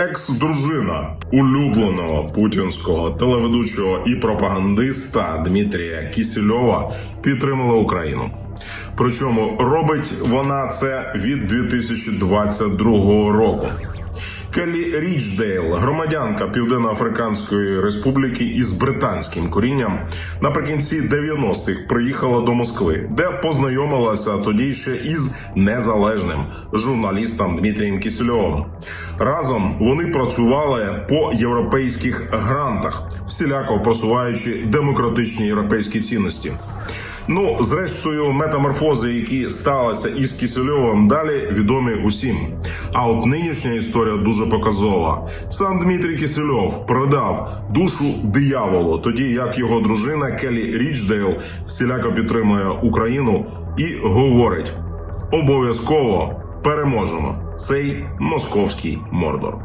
Екс-дружина улюбленого путінського телеведучого і пропагандиста Дмитрія Кісельова підтримала Україну. Причому робить вона це від 2022 року. Келлі Річдейл, громадянка Південно-Африканської Республіки із британським корінням, наприкінці 90-х приїхала до Москви, де познайомилася тоді ще із незалежним журналістом Дмитрієм Кісельовим. Разом вони працювали по європейських грантах, всіляко просуваючи демократичні європейські цінності. Ну, зрештою, метаморфози, які сталися із Кісельовим, далі відомі усім. А от нинішня історія дуже показова. Сам Дмитрій Кісельов продав душу дияволу, тоді як його дружина Келі Річдейл всіляко підтримує Україну і говорить: обов'язково переможемо цей московський мордор.